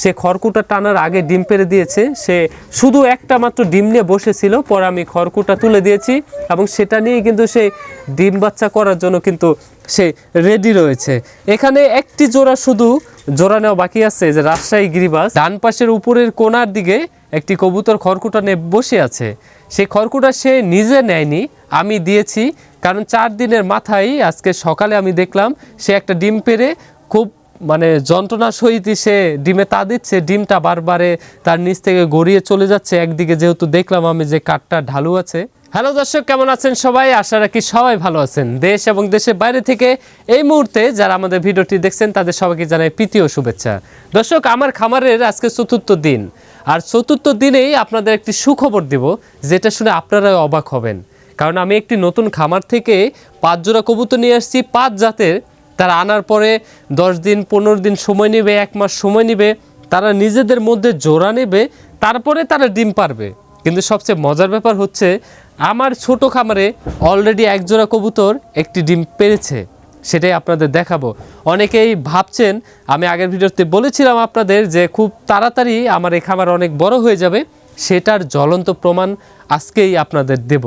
সে খড়কুটা টানার আগে ডিম পেরে দিয়েছে। সে শুধু একটা মাত্র ডিম নিয়ে বসেছিল, পরে আমি খড়কুটা তুলে দিয়েছি এবং সেটা নিয়ে কিন্তু সে ডিম বাচ্চা করার জন্য কিন্তু সে রেডি রয়েছে। এখানে একটি জোড়া শুধু জোড়া নেওয়া বাকি আছে, যে রাজশাহী গিরিবাস। ডান পাশের উপরের কোনার দিকে একটি কবুতর খড়কুটা নিয়ে বসে আছে। সেই খড়কুটা সে নিজে নেয়নি, আমি দিয়েছি, কারণ চার দিনের মাথায় আজকে সকালে আমি দেখলাম সে একটা ডিম পেরে খুব মানে যন্ত্রণা সহিত সে ডিমে তা দিচ্ছে, ডিমটা বারবারে তার নিচ থেকে গড়িয়ে চলে যাচ্ছে। একদিকে যেহেতু দেখলাম আমি যে কাঠটা ঢালু আছে। হ্যালো দর্শক, কেমন আছেন সবাই? আশা রাখি সবাই ভালো আছেন। দেশ এবং দেশের বাইরে থেকে এই মুহূর্তে যারা আমাদের ভিডিওটি দেখছেন, তাদের সবাইকে জানাই প্রীতি ও শুভেচ্ছা। দর্শক, আমার খামারের আজকে চতুর্থ দিন। আর চতুর্থ দিনেই আপনাদের একটি সুখবর দিব, যেটা শুনে আপনারা অবাক হবেন। কারণ আমি একটি নতুন খামার থেকে পাঁচ জোড়া কবুতর নিয়ে আসছি, পাঁচ জাতের তারা আনার পরে দশ দিন, পনেরো দিন সময় নেবে, এক মাস সময় নেবে, তারা নিজেদের মধ্যে জোড়া নেবে, তারপরে তারা ডিম পারবে। কিন্তু সবচেয়ে মজার ব্যাপার হচ্ছে, আমার ছোট খামারে অলরেডি এক জোড়া কবুতর একটি ডিম পেরেছে, সেটাই আপনাদের দেখাবো। অনেকেই ভাবছেন, আমি আগের ভিডিওতে বলেছিলাম আপনাদের যে খুব তাড়াতাড়ি আমার এই খামার অনেক বড় হয়ে যাবে, সেটার জ্বলন্ত প্রমাণ আজকেই আপনাদের দেব।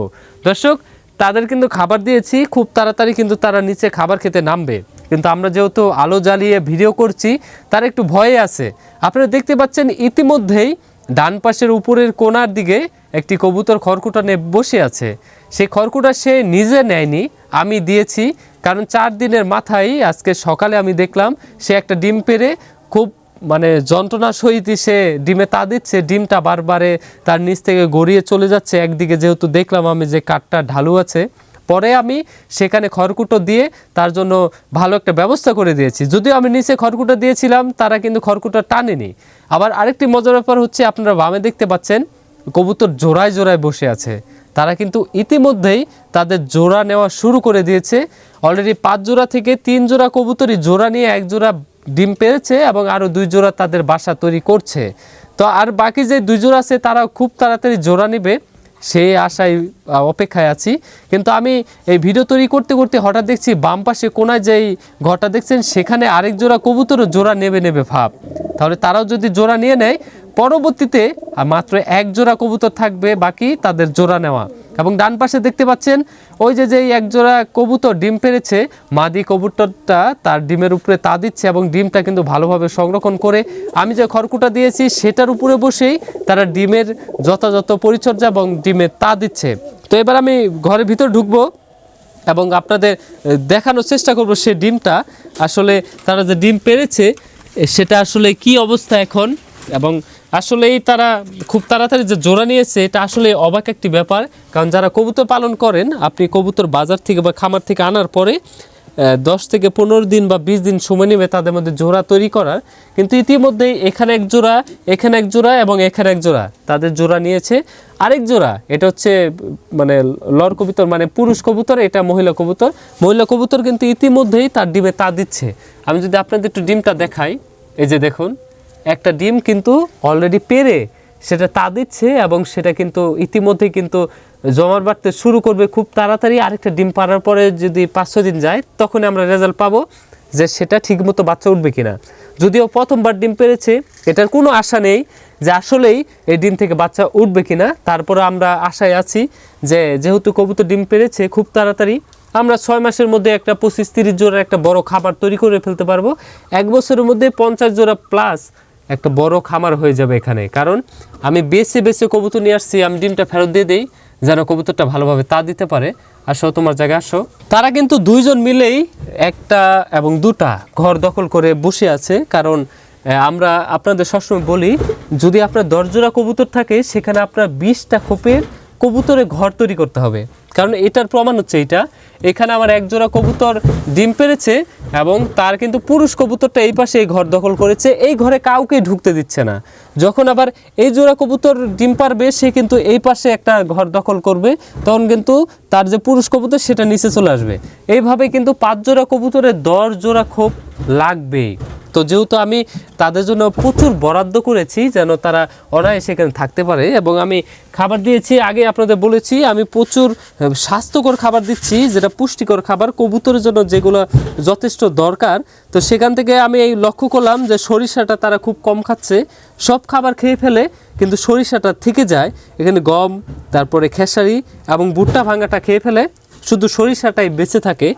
দর্শক, তাদের কিন্তু খাবার দিয়েছি, খুব তাড়াতাড়ি কিন্তু তারা নিচে খাবার খেতে নামবে। কিন্তু আমরা যেহেতু আলো জ্বালিয়ে ভিডিও করছি, তার একটু ভয়ে আছে। আপনারা দেখতে পাচ্ছেন ইতিমধ্যেই ডান পাশের উপরের কোনার দিকে একটি কবুতর খড়কুটা নিয়ে বসে আছে। সেই খড়কুটা সে নিজে নেয়নি, আমি দিয়েছি, কারণ চার দিনের মাথায় আজকে সকালে আমি দেখলাম সে একটা ডিম পেরে খুব মানে যন্ত্রণা সহিত সে ডিমে তা দিচ্ছে, ডিমটা বারবারে তার নিচ থেকে গড়িয়ে চলে যাচ্ছে। একদিকে যেহেতু দেখলাম আমি যে কাঠটা ঢালু আছে পরে আমি সেখানে খড়কুটো দিয়ে তার জন্য ভালো একটা ব্যবস্থা করে দিয়েছি। যদিও আমি নিচে খড়কুটো দিয়েছিলাম, তারা কিন্তু খড়কুটো টানেনি। আবার আরেকটি মজার ব্যাপার হচ্ছে, আপনারা বামে দেখতে পাচ্ছেন, কবুতর জোড়ায় জোড়ায় বসে আছে। তারা কিন্তু ইতিমধ্যেই তাদের জোড়া নেওয়া শুরু করে দিয়েছে। অলরেডি পাঁচ জোড়া থেকে তিন জোড়া কবুতরই জোড়া নিয়ে এক জোড়া ডিম পেরেছে এবং আরও দুই জোড়া তাদের বাসা তৈরি করছে। তো আর বাকি যে দুই জোড়া আছে তারা খুব তাড়াতাড়ি জোড়া নেবে। সেই আশায় অপেক্ষায় আছি। কিন্তু আমি এই ভিডিও তৈরি করতে করতে হঠাৎ দেখছি বাম পাশে কোনায় যেই ঘরটা দেখছেন, সেখানে আরেক জোড়া কবুতরও জোড়া নেবে নেবে ভাব। তাহলে তারাও যদি জোড়া নিয়ে নেয়, পরবর্তীতে মাত্র এক জোড়া কবুতর থাকবে বাকি তাদের জোড়া নেওয়া। এবং ডান পাশে দেখতে পাচ্ছেন, ওই যে যেই একজোড়া কবুতর ডিম পেরেছে, মাদি কবুতরটা তার ডিমের উপরে তা দিচ্ছে এবং ডিমটা কিন্তু ভালোভাবে সংরক্ষণ করে, আমি যে খড়কুটা দিয়েছি সেটার উপরে বসেই তারা ডিমের যথাযথ পরিচর্যা এবং ডিমের তা দিচ্ছে। তো এবার আমি ঘরের ভিতর ঢুকবো এবং আপনাদের দেখানোর চেষ্টা করব সে ডিমটা, আসলে তারা যে ডিম পেরেছে সেটা আসলে কি অবস্থা এখন? এবং আসলেই তারা খুব তাড়াতাড়ি যে জোড়া নিয়েছে, এটা আসলে অবাক একটি ব্যাপার। কারণ যারা কবুতর পালন করেন, আপনি কবুতর বাজার থেকে বা খামার থেকে আনার পরে দশ থেকে পনেরো দিন বা বিশ দিন সময় নেবে তাদের মধ্যে জোড়া তৈরি করার। কিন্তু ইতিমধ্যেই এখানে এক জোড়া, এখানে এক জোড়া এবং এখানে এক জোড়া তাদের জোড়া নিয়েছে। আরেক জোড়া, এটা হচ্ছে মানে লর কবুতর মানে পুরুষ কবুতর, এটা মহিলা কবুতর। মহিলা কবুতর কিন্তু ইতিমধ্যেই তার ডিমে তা দিচ্ছে। আমি যদি আপনাদের একটু ডিমটা দেখাই, এই যে দেখুন। একটা ডিম কিন্তু অলরেডি পেরে সেটা তা দিচ্ছে এবং সেটা কিন্তু ইতিমধ্যেই কিন্তু জমার বাড়তে শুরু করবে খুব তাড়াতাড়ি। আরেকটা ডিম পাড়ার পরে যদি পাঁচ, ছয় দিন যায় তখন আমরা রেজাল্ট পাবো যে সেটা ঠিকমতো বাচ্চা উঠবে কিনা। যদিও প্রথমবার ডিম পেরেছে, এটার কোনো আশা নেই যে আসলেই এই ডিম থেকে বাচ্চা উঠবে কিনা। তারপরে আমরা আশায় আছি যে যেহেতু কবুতর ডিম পেরেছে খুব তাড়াতাড়ি, আমরা ছয় মাসের মধ্যে একটা পঁচিশ, তিরিশ জোড়ার একটা বড় খাবার তৈরি করে ফেলতে পারব। এক বছরের মধ্যে পঞ্চাশ জোড়া প্লাস একটা বড় খামার হয়ে যাবে এখানে। কারণ আমি বেছে বেছে কবুতর নিয়ে আসছি, আমি ডিমটা ফেরত দিয়ে দিই, যেন কবুতরটা ভালোভাবে তা দিতে পারে। আসো, তোমার জায়গায় আসো। তারা কিন্তু দুইজন মিলেই একটা এবং দুটা ঘর দখল করে বসে আছে। কারণ আমরা আপনাদের সবসময় বলি, যদি আপনার দশ জোড়া কবুতর থাকে, সেখানে আপনার বিশটা খোপের কবুতরে ঘর তৈরি করতে হবে। কারণ এটার প্রমাণ হচ্ছে এটা এখানে আমার এক জোড়া কবুতর ডিম পেরেছে এবং তার কিন্তু পুরুষ কবুতরটা এই পাশে এই ঘর দখল করেছে। এই ঘরে কাউকে ঢুকতে দিচ্ছে না। যখন আবার এই জোড়া কবুতর ডিম পারবে, সে কিন্তু এই পাশে একটা ঘর দখল করবে। তখন কিন্তু তার যে পুরুষ কবুতর, সেটা নিচে চলে আসবে। এইভাবে কিন্তু পাঁচ জোড়া কবুতরের দশ জোড়া খোপ লাগবেই। তো যেহেতু আমি তাদের জন্য প্রচুর বরাদ্দ করেছি যেন তারা অনায়াসে এখানে থাকতে পারে এবং আমি খাবার দিয়েছি, আগে আপনাদের বলেছি, আমি প্রচুর স্বাস্থ্যকর খাবার দিচ্ছি, যেটা পুষ্টিকর খাবার, কবুতরের জন্য যেগুলো যথেষ্ট দরকার। তো সেখান থেকে আমি এই লক্ষ্য করলাম যে সরিষাটা তারা খুব কম খাচ্ছে, সব খাবার খেয়ে ফেলে, কিন্তু সরিষাটা থেকে যায়। এখানে গম, তারপরে খেসারি এবং ভুট্টা ভাঙাটা খেয়ে ফেলে, শুধু সরিষাটাই বেঁচে থাকে।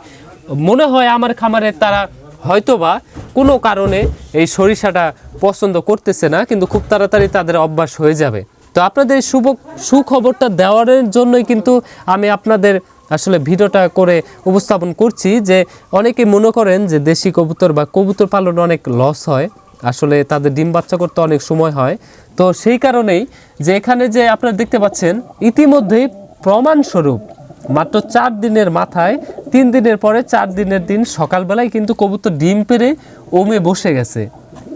মনে হয় আমার খামারে তারা হয়তোবা কোনো কারণে এই সরিষাটা পছন্দ করতেছে না, কিন্তু খুব তাড়াতাড়ি তাদের অভ্যাস হয়ে যাবে। তো আপনাদের শুভ সুখবরটা দেওয়ার জন্যই কিন্তু আমি আপনাদের আসলে ভিডিওটা করে উপস্থাপন করছি যে অনেকে মনে করেন যে দেশি কবুতর বা কবুতর পালন অনেক লস হয়, আসলে তাদের ডিম বাচ্চা করতে অনেক সময় হয়। তো সেই কারণেই যে এখানে যে আপনারা দেখতে পাচ্ছেন, ইতিমধ্যেই প্রমাণস্বরূপ মাত্র চার দিনের মাথায়, তিন দিনের পরে চার দিনের দিন সকালবেলায় কিন্তু কবুতর ডিম পেরে ওমে বসে গেছে।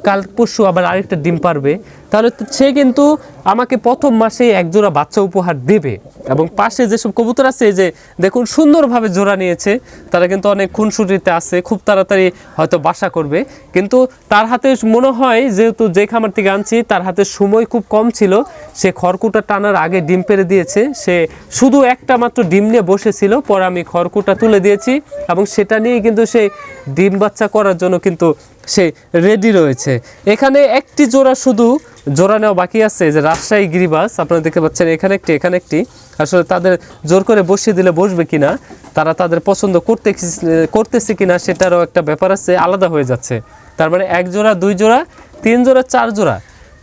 কাল পরশু আবার আরেকটা ডিম পারবে, তাহলে সে কিন্তু আমাকে প্রথম মাসে এক জোড়া বাচ্চা উপহার দেবে। এবং পাশে যেসব কবুতর আছে যে দেখুন সুন্দরভাবে জোড়া নিয়েছে, তারা কিন্তু অনেক খুনসুটিতে আছে, খুব তাড়াতাড়ি হয়তো বাসা করবে। কিন্তু তার হাতে মনে হয়, যেহেতু যে খামার থেকে আনছি, তার হাতে সময় খুব কম ছিল, সে খড়কুটা টানার আগে ডিম পেরে দিয়েছে। সে শুধু একটা মাত্র ডিম নিয়ে বসেছিল, পরে আমি খড়কুটা তুলে দিয়েছি, এবং সেটা নিয়ে কিন্তু সে ডিম বাচ্চা করার জন্য কিন্তু সে রেডি রয়েছে। এখানে একটি জোড়া শুধু জোড়া নেওয়া বাকি আছে যে রাজশাহী গিরিবাস, আপনারা দেখতে পাচ্ছেন এখানে একটি এখানে একটি। আসলে তাদের জোর করে বসিয়ে দিলে বসবে কিনা, তারা তাদের পছন্দ করতে করতেছে কিনা সেটারও একটা ব্যাপার আছে, আলাদা হয়ে যাচ্ছে। তার মানে এক জোড়া, দুই জোড়া, তিন জোড়া, চার জোড়া।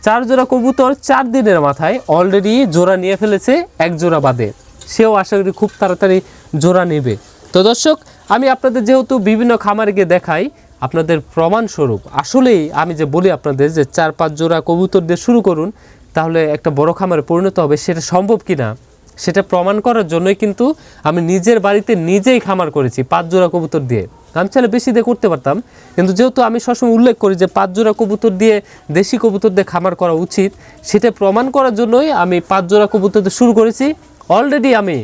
চার জোড়া কবুতর চার দিনের মাথায় অলরেডি জোড়া নিয়ে ফেলেছে, এক জোড়া বাদে। সেও আশা করি খুব তাড়াতাড়ি জোড়া নেবে। তো দর্শক, আমি আপনাদের যেহেতু বিভিন্ন খামারে গিয়ে দেখাই আপনাদের প্রমাণস্বরূপ, আসলেই আমি যে বলি আপনাদের যে চার, পাঁচ জোড়া কবুতর দিয়ে শুরু করুন, তাহলে একটা বড় খামারে পরিণত হবে, সেটা সম্ভব কি না সেটা প্রমাণ করার জন্যই কিন্তু আমি নিজের বাড়িতে নিজেই খামার করেছি পাঁচ জোড়া কবুতর দিয়ে। আমি চাইলে বেশি দিয়ে করতে পারতাম, কিন্তু যেহেতু আমি সবসময় উল্লেখ করি যে পাঁচ জোড়া কবুতর দিয়ে দেশি কবুতর দিয়ে খামার করা উচিত, সেটা প্রমাণ করার জন্যই আমি পাঁচ জোড়া কবুতর দিয়ে শুরু করেছি। অলরেডি আমি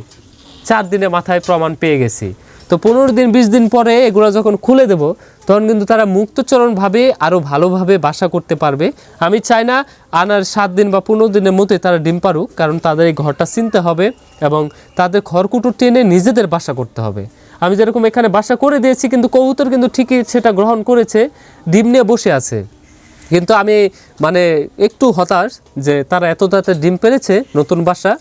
চার দিনের মাথায় প্রমাণ পেয়ে গেছি। তো পনেরো দিন, বিশ দিন পরে এগুলো যখন খুলে দেব তখন কিন্তু তারা মুক্তচরণভাবে আরও ভালোভাবে বাসা করতে পারবে। আমি চাই না আনার সাত দিন বা পনেরো দিনের মধ্যে তারা ডিম পারুক, কারণ তাদের এই ঘরটা চিনতে হবে এবং তাদের খড়কুটো টেনে নিজেদের বাসা করতে হবে। আমি যেরকম এখানে বাসা করে দিয়েছি, কিন্তু কবুতর কিন্তু ঠিকই সেটা গ্রহণ করেছে, ডিম নিয়ে বসে আছে। কিন্তু আমি মানে একটু হতাশ যে তারা এত তাড়াতাড়ি ডিম পেরেছে, নতুন বাসা,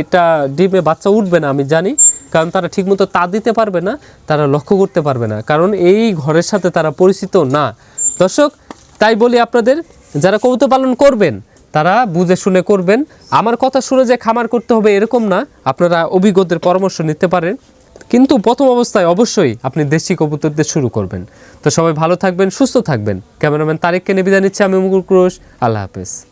এটা ডিমে বাচ্চা উঠবে না, আমি জানি। কারণ তারা ঠিকমতো তা দিতে পারবে না, তারা লক্ষ্য করতে পারবে না। কারণ এই ঘরের সাথে তারা পরিচিত না। দর্শক, তাই বলি আপনাদের, যারা কৌতুক পালন করবেন, তারা বুঝে শুনে করবেন। আমার কথা শুনে যে খামার করতে হবে এরকম না। আপনারা অভিজ্ঞদের পরামর্শ নিতে পারেন। কিন্তু প্রথম অবস্থায় অবশ্যই আপনি দেশি কবুতর দিয়ে শুরু করবেন। তো সবাই ভালো থাকবেন, সুস্থ থাকবেন। ক্যামেরাম্যান তারেককে নিয়ে নিচ্ছে আমি মুকুল ক্রোশ। আল্লাহ হাফেজ।